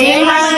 Yeah.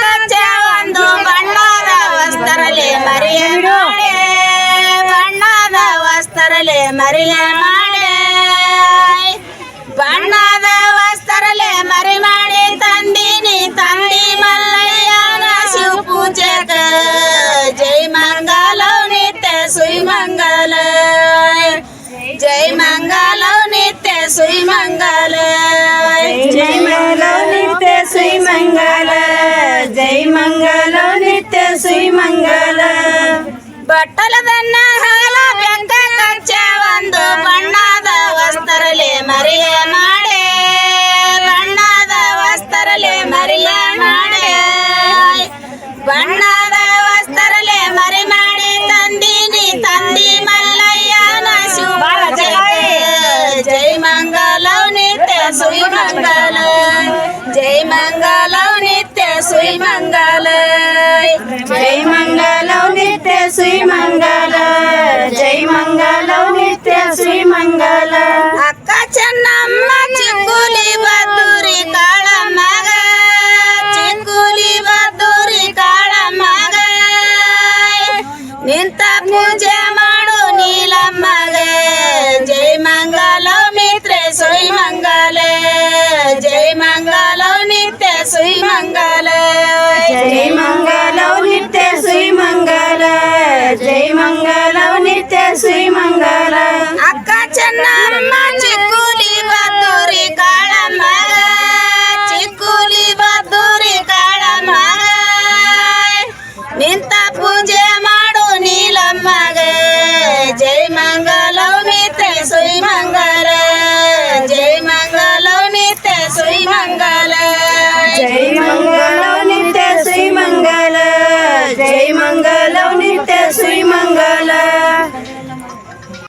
ಕಚ್ಚೆ ಒಂದು ಬಣ್ಣದ ವಸ್ತ್ರಲೆ ಮರಿಯ ಬಣ್ಣದ ವಸ್ತ್ರಲೆ ಮರಿಯ ಮಾಡೆ. ಬಣ್ಣದ ವಸ್ತ್ರಲೆ ಮರಿ ಮಾಡಿ ತಂದಿನಿ ತಂದಿ ಮಲ್ಲಯ್ಯನ ಶಿವ ಪೂಜೆಗ ಜೈ ನಿತ್ಯ ಮಂಗಲ. ಜೈ ನಿತ್ಯ ಸುಯ್ ಮಂಗಲ. ಮಂಗಲ ನಿತ್ಯ ಶ್ರೀ ಮಂಗಲ ಬಟ್ಟಲದನ್ನ ಸುಯ್ ಮಂಗಲ. ಜೈ ಮಂಗಲ ನಿತ್ಯ ಶ್ರೀ ಮಂಗಲ. ಜೈ ಮಂಗಲ ನಿತ್ಯ ಶ್ರೀ ಮಂಗಲ. ಅಕ್ಕ ಚೆನ್ನಮ್ಮ, ಚಿಕ್ಕುಲಿ ಬದ್ದೂರಿ ಕಾಳ ಮಗ. ಚಿಕ್ಕುಲಿ ಬದ್ದೂರಿ ಕಾಳ ಮಗ. ನಿಂತ ಪೂಜೆ ಮಾಡು ನೀಲಮ್ಮಗ. ಜೈ ಮಂಗಲ ಮಿತ್ರ ಸುಯ್ ಮಂಗಲ ಜೈ ಮಂಗಲ